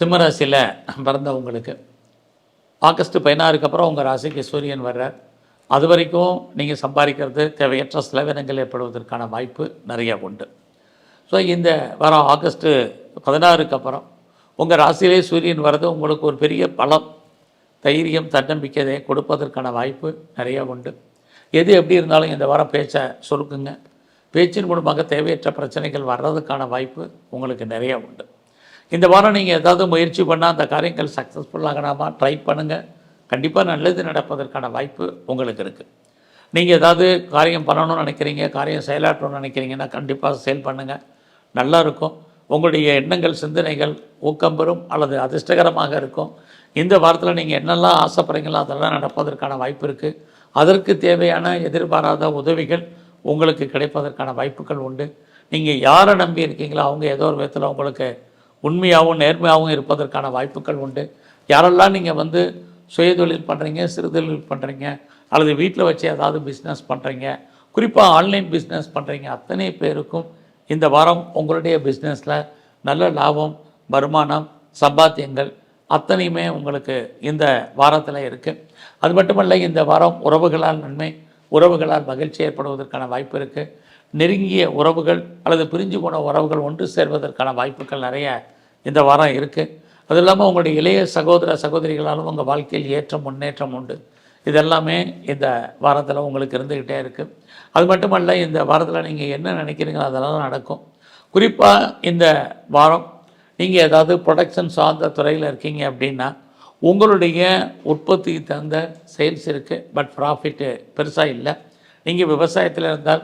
சிம்மராசியில் பிறந்தவங்களுக்கு ஆகஸ்ட் பதினாறுக்கு அப்புறம் உங்கள் ராசிக்கு சூரியன் வர்றார். அது வரைக்கும் நீங்கள் சம்பாதிக்கிறது தேவையற்ற செலவினங்கள் ஏற்படுவதற்கான வாய்ப்பு நிறைய உண்டு. ஸோ இந்த வர ஆகஸ்ட்டு பதினாறுக்கு அப்புறம் உங்கள் ராசியிலே சூரியன் வர்றது உங்களுக்கு ஒரு பெரிய பலம் தைரியம் தன்னம்பிக்கையை கொடுப்பதற்கான வாய்ப்பு நிறைய உண்டு. எது எப்படி இருந்தாலும் இந்த வாரம் பேச்சை சுருக்குங்க. பேச்சின் மூலமாக தேவையற்ற பிரச்சனைகள் வர்றதுக்கான வாய்ப்பு உங்களுக்கு நிறைய உண்டு. இந்த வாரம் நீங்கள் ஏதாவது முயற்சி பண்ணால் அந்த காரியங்கள் சக்ஸஸ்ஃபுல் ஆகலாமா? ட்ரை பண்ணுங்கள் கண்டிப்பாக நல்லது நடப்பதற்கான வாய்ப்பு உங்களுக்கு இருக்குது நீங்கள் ஏதாவது காரியம் பண்ணணும்னு நினைக்கிறீங்க காரியம் செயலாற்றணும்னு நினைக்கிறீங்கன்னா கண்டிப்பாக செயல் பண்ணுங்கள் நல்லா இருக்கும். உங்களுடைய எண்ணங்கள் சிந்தனைகள் ஊக்கம் பெறும் அல்லது அதிர்ஷ்டகரமாக இருக்கும். இந்த வாரத்தில் நீங்கள் என்னெல்லாம் ஆசைப்படுறீங்களோ அதெல்லாம் நடப்பதற்கான வாய்ப்பு இருக்குது அதற்கு தேவையான எதிர்பாராத உதவிகள் உங்களுக்கு கிடைப்பதற்கான வாய்ப்புகள் உண்டு. நீங்கள் யாரை நம்பி இருக்கீங்களோ அவங்க ஏதோ ஒரு விதத்தில் உங்களுக்கு உண்மையாகவும் நேர்மையாகவும் இருப்பதற்கான வாய்ப்புகள் உண்டு. யாரெல்லாம் நீங்கள் வந்து சுயதொழில் பண்ணுறீங்க சிறுதொழில் பண்ணுறீங்க அல்லது வீட்டில் வச்சு ஏதாவது பிஸ்னஸ் பண்ணுறீங்க குறிப்பாக ஆன்லைன் பிஸ்னஸ் பண்ணுறீங்க அத்தனை பேருக்கும் இந்த வாரம் உங்களுடைய பிஸ்னஸில் நல்ல லாபம் வருமானம் சம்பாத்தியங்கள் அத்தனையுமே உங்களுக்கு இந்த வாரத்தில் இருக்குது அது மட்டுமல்ல இந்த வாரம் உறவுகளால் நன்மை உறவுகளால் மகிழ்ச்சி ஏற்படுவதற்கான வாய்ப்பு இருக்குது நெருங்கிய உறவுகள் அல்லது பிரிஞ்சு போன உறவுகள் ஒன்று சேர்வதற்கான வாய்ப்புகள் நிறைய இந்த வாரம் இருக்குது அது இல்லாமல் உங்களுடைய இளைய சகோதர சகோதரிகளாலும் உங்கள் வாழ்க்கையில் ஏற்றம் முன்னேற்றம் உண்டு. இதெல்லாமே இந்த வாரத்தில் உங்களுக்கு இருந்துக்கிட்டே இருக்குது அது மட்டுமல்ல இந்த வாரத்தில் நீங்கள் என்ன நினைக்கிறீங்களோ அதெல்லாம் நடக்கும். குறிப்பாக இந்த வாரம் நீங்கள் ஏதாவது ப்ரொடக்ஷன் சார்ந்த துறையில் இருக்கீங்க அப்படின்னா உங்களுடைய உற்பத்திக்கு தகுந்த சேல்ஸ் இருக்குது பட் ப்ராஃபிட்டு பெருசாக இல்லை. நீங்கள் விவசாயத்தில் இருந்தால்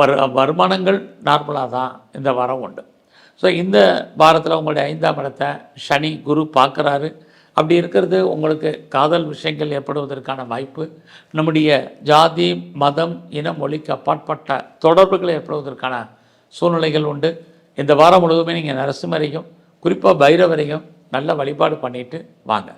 வரு வருமானங்கள் நார்மலாக தான் இந்த வாரம் உண்டு. ஸோ இந்த வாரத்தில் உங்களுடைய ஐந்தாம் இடத்தை சனி குரு பார்க்குறாரு. அப்படி இருக்கிறது உங்களுக்கு காதல் விஷயங்கள் ஏற்படுவதற்கான வாய்ப்பு. நம்முடைய ஜாதி மதம் இன மொழிக்கு அப்பாற்பட்ட தொடர்புகள் ஏற்படுவதற்கான சூழ்நிலைகள் உண்டு. இந்த வாரம் முழுவதுமே நீங்கள் நரசிம்மரையும் குறிப்பாக பைரவரையும் நல்ல வழிபாடு பண்ணிட்டு வாங்க.